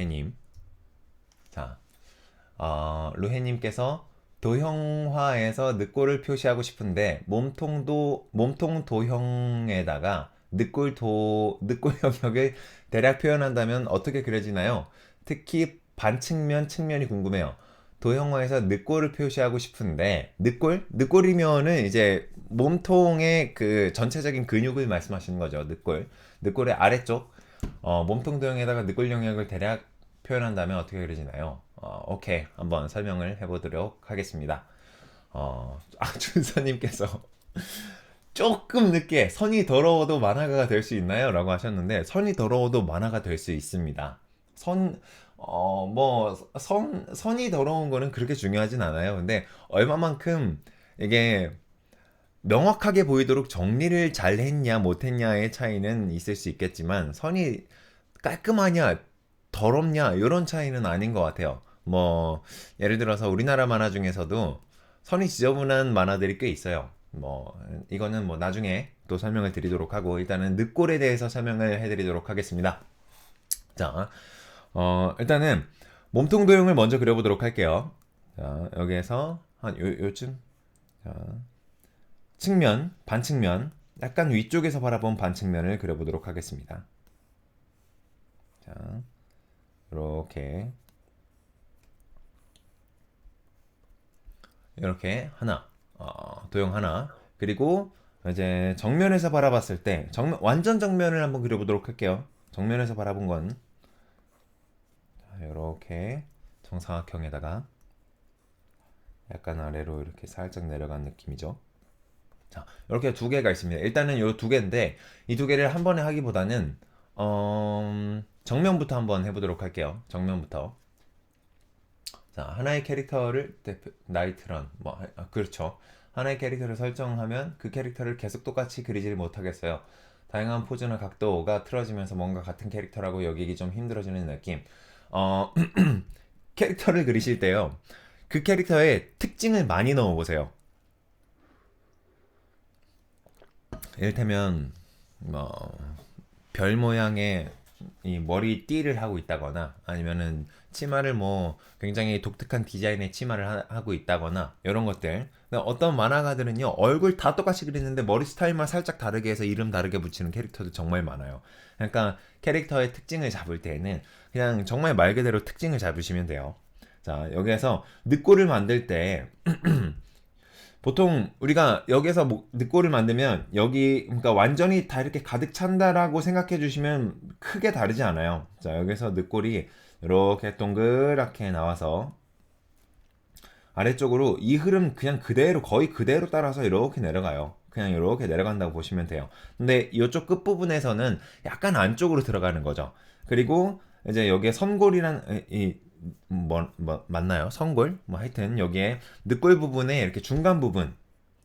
루헤님. 자, 어, 루헤님께서 도형화에서 늑골을 표시하고 싶은데 몸통도 몸통 도형에다가 늑골 도 늑골 영역을 대략 표현한다면 어떻게 그려지나요? 특히 반측면 측면이 궁금해요. 도형화에서 늑골을 표시하고 싶은데 늑골 늑골이면은 이제 몸통의 그 전체적인 근육을 말씀하시는 거죠. 늑골 늑골의 아래쪽 어, 몸통 도형에다가 늑골 영역을 대략 표현한다면 어떻게 그려지나요? 어, 오케이 한번 설명을 해보도록 하겠습니다. 어, 아 준서님께서 조금 늦게 선이 더러워도 만화가 될 수 있나요? 라고 하셨는데 선이 더러워도 만화가 될 수 있습니다. 선, 어, 뭐, 선, 선이 더러운 거는 그렇게 중요하진 않아요. 근데 얼마만큼 이게 명확하게 보이도록 정리를 잘 했냐, 못했냐의 차이는 있을 수 있겠지만, 선이 깔끔하냐, 더럽냐, 이런 차이는 아닌 것 같아요. 뭐, 예를 들어서 우리나라 만화 중에서도 선이 지저분한 만화들이 꽤 있어요. 뭐, 이거는 뭐 나중에 또 설명을 드리도록 하고, 일단은 늑골에 대해서 설명을 해드리도록 하겠습니다. 자, 어, 일단은 몸통 도형을 먼저 그려보도록 할게요. 자, 여기에서 한 요, 요쯤. 자, 측면, 반측면, 약간 위쪽에서 바라본 반측면을 그려보도록 하겠습니다. 자, 이렇게. 이렇게 하나, 어, 도형 하나. 그리고 이제 정면에서 바라봤을 때, 정면, 완전 정면을 한번 그려보도록 할게요. 정면에서 바라본 건 이렇게 정사각형에다가 약간 아래로 이렇게 살짝 내려간 느낌이죠. 자, 이렇게 두 개가 있습니다. 일단은 이 두 개인데 이 두 개를 한 번에 하기보다는 어, 정면부터 한번 해보도록 할게요. 정면부터. 자, 하나의 캐릭터를 대표, 나이트런 뭐 아, 그렇죠. 하나의 캐릭터를 설정하면 그 캐릭터를 계속 똑같이 그리지를 못하겠어요. 다양한 포즈나 각도가 틀어지면서 뭔가 같은 캐릭터라고 여기기 좀 힘들어지는 느낌. 어, 캐릭터를 그리실 때요. 그 캐릭터의 특징을 많이 넣어보세요. 이를테면, 뭐, 별 모양의 이 머리띠를 하고 있다거나, 아니면은 치마를 뭐, 굉장히 독특한 디자인의 치마를 하, 하고 있다거나, 이런 것들. 어떤 만화가들은요, 얼굴 다 똑같이 그리는데 머리 스타일만 살짝 다르게 해서 이름 다르게 붙이는 캐릭터도 정말 많아요. 그러니까 캐릭터의 특징을 잡을 때에는 그냥 정말 말 그대로 특징을 잡으시면 돼요. 자, 여기에서 늑골을 만들 때 보통 우리가 여기서 뭐 늑골을 만들면 여기 그러니까 완전히 다 이렇게 가득 찬다라고 생각해 주시면 크게 다르지 않아요. 자, 여기서 늑골이 이렇게 동그랗게 나와서 아래쪽으로 이 흐름 그냥 그대로 거의 그대로 따라서 이렇게 내려가요. 그냥 이렇게 내려간다고 보시면 돼요. 근데 이쪽 끝 부분에서는 약간 안쪽으로 들어가는 거죠. 그리고 이제 여기에 선골이란 이 뭐, 뭐 맞나요? 선골? 뭐 하여튼 여기에 늑골 부분에 이렇게 중간 부분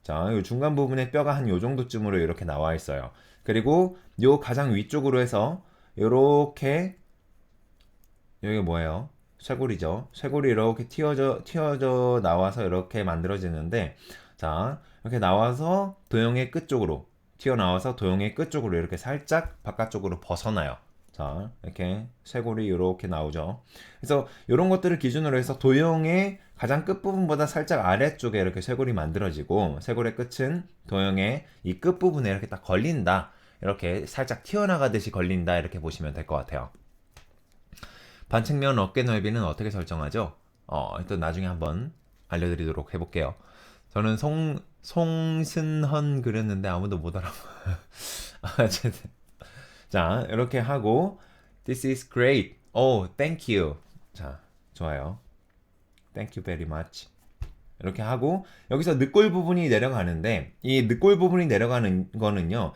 자, 이 중간 부분에 뼈가 한 요 정도쯤으로 이렇게 나와 있어요. 그리고 요 가장 위쪽으로 해서 요렇게 여기 뭐예요? 쇄골이죠. 쇄골이 이렇게 튀어져 튀어져 나와서 이렇게 만들어지는데 자, 이렇게 나와서 도형의 끝 쪽으로 튀어나와서 도형의 끝 쪽으로 이렇게 살짝 바깥쪽으로 벗어나요. 자, 이렇게 쇄골이 이렇게 나오죠. 그래서 이런 것들을 기준으로 해서 도형의 가장 끝부분보다 살짝 아래쪽에 이렇게 쇄골이 만들어지고 쇄골의 끝은 도형의 이 끝부분에 이렇게 딱 걸린다. 이렇게 살짝 튀어나가듯이 걸린다. 이렇게 보시면 될 것 같아요. 반측면 어깨 넓이는 어떻게 설정하죠? 어, 일단 나중에 한번 알려드리도록 해볼게요. 저는 송, 송승헌 그렸는데 아무도 못 알아. 어쨌든. 자, 이렇게 하고, This is great. Oh, thank you. 자, 좋아요. Thank you very much. 이렇게 하고, 여기서 늑골 부분이 내려가는데, 이 늑골 부분이 내려가는 거는요,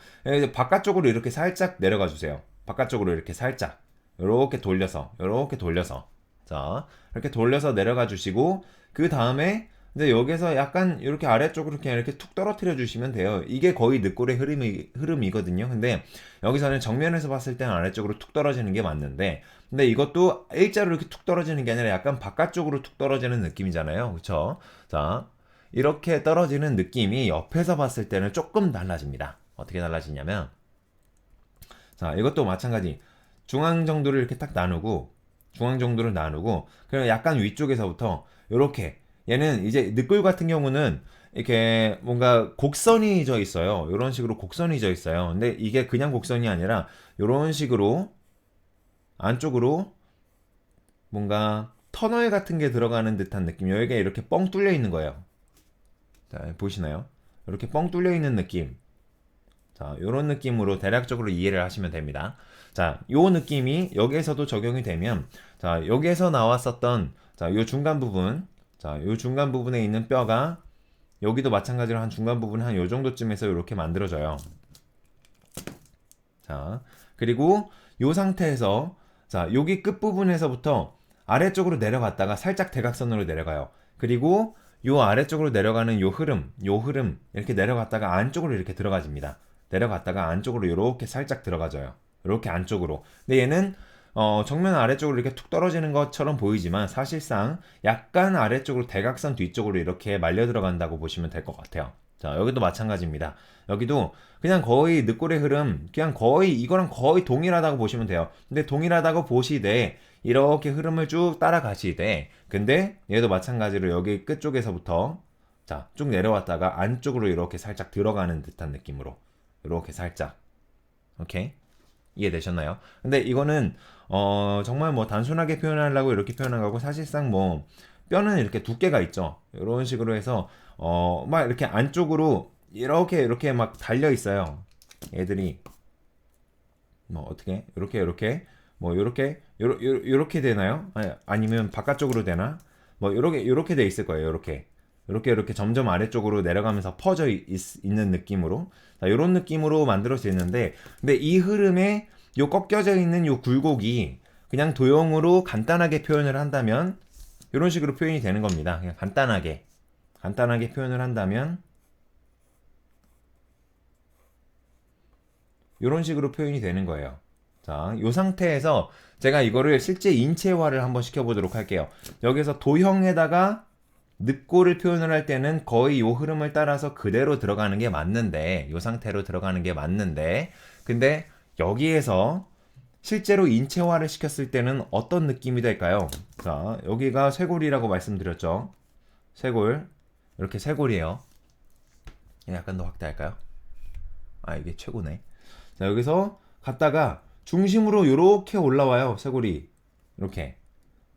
바깥쪽으로 이렇게 살짝 내려가 주세요. 바깥쪽으로 이렇게 살짝. 이렇게 돌려서, 이렇게 돌려서. 자, 이렇게 돌려서 내려가 주시고, 그 다음에, 근데 여기서 약간 이렇게 아래쪽으로 그냥 이렇게 툭 떨어뜨려 주시면 돼요. 이게 거의 늑골의 흐름이, 흐름이거든요. 근데 여기서는 정면에서 봤을 때는 아래쪽으로 툭 떨어지는 게 맞는데, 근데 이것도 일자로 이렇게 툭 떨어지는 게 아니라 약간 바깥쪽으로 툭 떨어지는 느낌이잖아요. 그쵸? 자, 이렇게 떨어지는 느낌이 옆에서 봤을 때는 조금 달라집니다. 어떻게 달라지냐면, 자, 이것도 마찬가지. 중앙 정도를 이렇게 딱 나누고, 중앙 정도로 나누고 그럼 약간 위쪽에서부터 이렇게 얘는 이제 늑골 같은 경우는 이렇게 뭔가 곡선이 져 있어요. 이런 식으로 곡선이 져 있어요. 근데 이게 그냥 곡선이 아니라 이런 식으로 안쪽으로 뭔가 터널 같은 게 들어가는 듯한 느낌. 여기가 이렇게 뻥 뚫려 있는 거예요. 자, 보시나요? 이렇게 뻥 뚫려 있는 느낌. 자, 요런 느낌으로 대략적으로 이해를 하시면 됩니다. 자, 요 느낌이 여기에서도 적용이 되면 자, 여기에서 나왔었던 자, 요 중간 부분 자, 요 중간 부분에 있는 뼈가 여기도 마찬가지로 한 중간 부분 한 요 정도쯤에서 이렇게 만들어져요. 자, 그리고 요 상태에서 자, 여기 끝 부분에서부터 아래쪽으로 내려갔다가 살짝 대각선으로 내려가요. 그리고 요 아래쪽으로 내려가는 요 흐름, 요 흐름 이렇게 내려갔다가 안쪽으로 이렇게 들어가집니다. 내려갔다가 안쪽으로 이렇게 살짝 들어가져요. 이렇게 안쪽으로. 근데 얘는 어, 정면 아래쪽으로 이렇게 툭 떨어지는 것처럼 보이지만 사실상 약간 아래쪽으로 대각선 뒤쪽으로 이렇게 말려 들어간다고 보시면 될 것 같아요. 자, 여기도 마찬가지입니다. 여기도 그냥 거의 늑골의 흐름, 그냥 거의 이거랑 거의 동일하다고 보시면 돼요. 근데 동일하다고 보시되 이렇게 흐름을 쭉 따라가시되 근데 얘도 마찬가지로 여기 끝쪽에서부터 자, 쭉 내려왔다가 안쪽으로 이렇게 살짝 들어가는 듯한 느낌으로 이렇게 살짝 오케이 이해되셨나요? 근데 이거는 어 정말 뭐 단순하게 표현하려고 이렇게 표현한 거고 사실상 뭐 뼈는 이렇게 두께가 있죠. 이런 식으로 해서 어 막 이렇게 안쪽으로 이렇게 이렇게 막 달려 있어요. 애들이 뭐 어떻게 이렇게 이렇게 뭐 이렇게 요렇게 되나요? 아니, 아니면 바깥쪽으로 되나? 뭐 요렇게 요렇게 돼 있을 거예요. 요렇게 이렇게 이렇게 점점 아래쪽으로 내려가면서 퍼져 있, 는 느낌으로 자, 이런 느낌으로 만들어져 있는데 근데 이 흐름에 요 꺾여져 있는 요 굴곡이 그냥 도형으로 간단하게 표현을 한다면 이런 식으로 표현이 되는 겁니다. 그냥 간단하게 간단하게 표현을 한다면 이런 식으로 표현이 되는 거예요. 자, 이 상태에서 제가 이거를 실제 인체화를 한번 시켜보도록 할게요. 여기서 도형에다가 늑골을 표현을 할 때는 거의 이 흐름을 따라서 그대로 들어가는 게 맞는데, 이 상태로 들어가는 게 맞는데, 근데 여기에서 실제로 인체화를 시켰을 때는 어떤 느낌이 될까요? 자, 여기가 쇄골이라고 말씀드렸죠. 쇄골. 이렇게 쇄골이에요. 약간 더 확대할까요? 아, 이게 최고네. 자, 여기서 갔다가 중심으로 이렇게 올라와요. 쇄골이. 이렇게.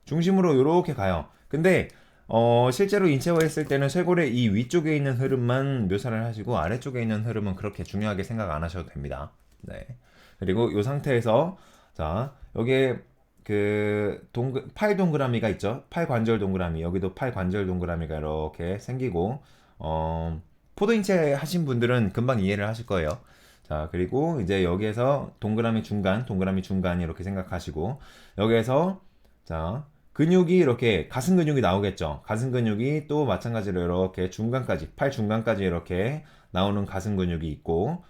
중심으로 이렇게 가요. 근데 어, 실제로 인체화했을 때는 쇄골의 이 위쪽에 있는 흐름만 묘사를 하시고 아래쪽에 있는 흐름은 그렇게 중요하게 생각 안 하셔도 됩니다. 네. 그리고 이 상태에서 자, 여기에 그 동그, 팔 동그라미가 있죠. 팔 관절 동그라미. 여기도 팔 관절 동그라미가 이렇게 생기고 어, 포도인체 하신 분들은 금방 이해를 하실 거예요. 자, 그리고 이제 여기에서 동그라미 중간, 동그라미 중간 이렇게 생각하시고 여기에서 자, 근육이 이렇게 가슴 근육이 나오겠죠. 가슴 근육이 또 마찬가지로 이렇게 중간까지, 팔 중간까지 이렇게 나오는 가슴 근육이 있고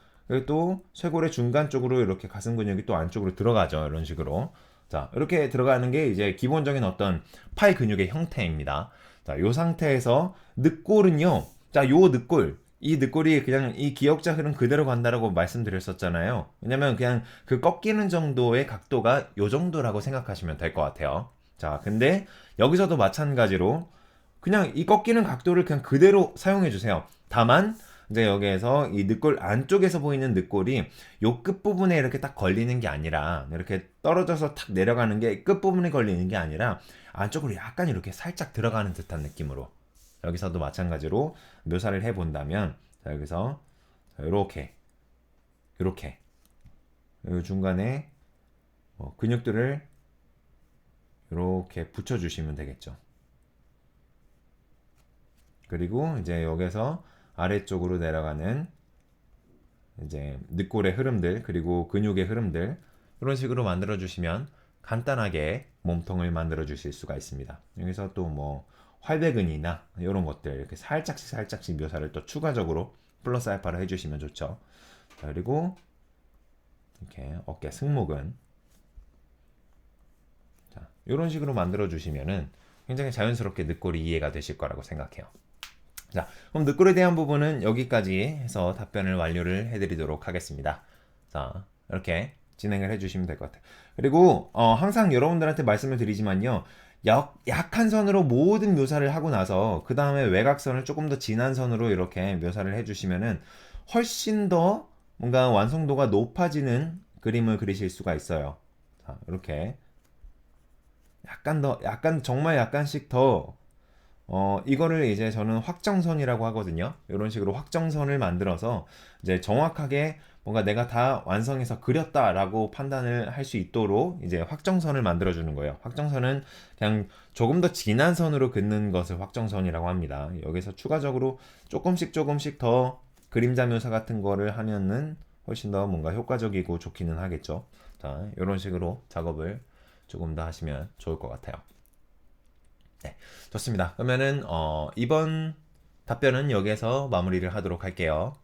또 쇄골의 중간 쪽으로 이렇게 가슴 근육이 또 안쪽으로 들어가죠. 이런 식으로. 자, 이렇게 들어가는 게 이제 기본적인 어떤 팔 근육의 형태입니다. 자, 요 상태에서 늑골은요. 자, 요 늑골. 이 늑골이 그냥 이 기역자 흐름 그대로 간다라고 말씀드렸었잖아요. 왜냐면 그냥 그 꺾이는 정도의 각도가 요 정도라고 생각하시면 될 것 같아요. 자, 근데 여기서도 마찬가지로 그냥 이 꺾이는 각도를 그냥 그대로 사용해 주세요. 다만 이제 여기에서 이 늑골 안쪽에서 보이는 늑골이 요 끝부분에 이렇게 딱 걸리는 게 아니라 이렇게 떨어져서 탁 내려가는 게 끝부분에 걸리는 게 아니라 안쪽으로 약간 이렇게 살짝 들어가는 듯한 느낌으로 여기서도 마찬가지로 묘사를 해 본다면 자 여기서 자, 요렇게 요렇게 요 중간에 뭐 근육들을 이렇게 붙여주시면 되겠죠. 그리고 이제 여기서 아래쪽으로 내려가는 이제 늑골의 흐름들 그리고 근육의 흐름들 이런 식으로 만들어 주시면 간단하게 몸통을 만들어 주실 수가 있습니다. 여기서 또 뭐 활배근이나 이런 것들 이렇게 살짝씩 살짝씩 묘사를 또 추가적으로 플러스 알파로 해주시면 좋죠. 자, 그리고 이렇게 어깨 승모근 자, 이런 식으로 만들어 주시면은 굉장히 자연스럽게 늑골이 이해가 되실 거라고 생각해요. 자, 그럼 늑골에 대한 부분은 여기까지 해서 답변을 완료를 해드리도록 하겠습니다. 자, 이렇게 진행을 해주시면 될 것 같아요. 그리고 어, 항상 여러분들한테 말씀을 드리지만요. 약, 약한 선으로 모든 묘사를 하고 나서 그 다음에 외곽선을 조금 더 진한 선으로 이렇게 묘사를 해주시면은 훨씬 더 뭔가 완성도가 높아지는 그림을 그리실 수가 있어요. 자, 이렇게 약간 더, 약간 정말 약간씩 더 어, 이거를 이제 저는 확정선이라고 하거든요. 이런 식으로 확정선을 만들어서 이제 정확하게 뭔가 내가 다 완성해서 그렸다라고 판단을 할 수 있도록 이제 확정선을 만들어 주는 거예요. 확정선은 그냥 조금 더 진한 선으로 긋는 것을 확정선이라고 합니다. 여기서 추가적으로 조금씩 조금씩 더 그림자 묘사 같은 거를 하면은 훨씬 더 뭔가 효과적이고 좋기는 하겠죠. 자, 이런 식으로 작업을 조금 더 하시면 좋을 것 같아요. 네, 좋습니다. 그러면은 어, 이번 답변은 여기에서 마무리를 하도록 할게요.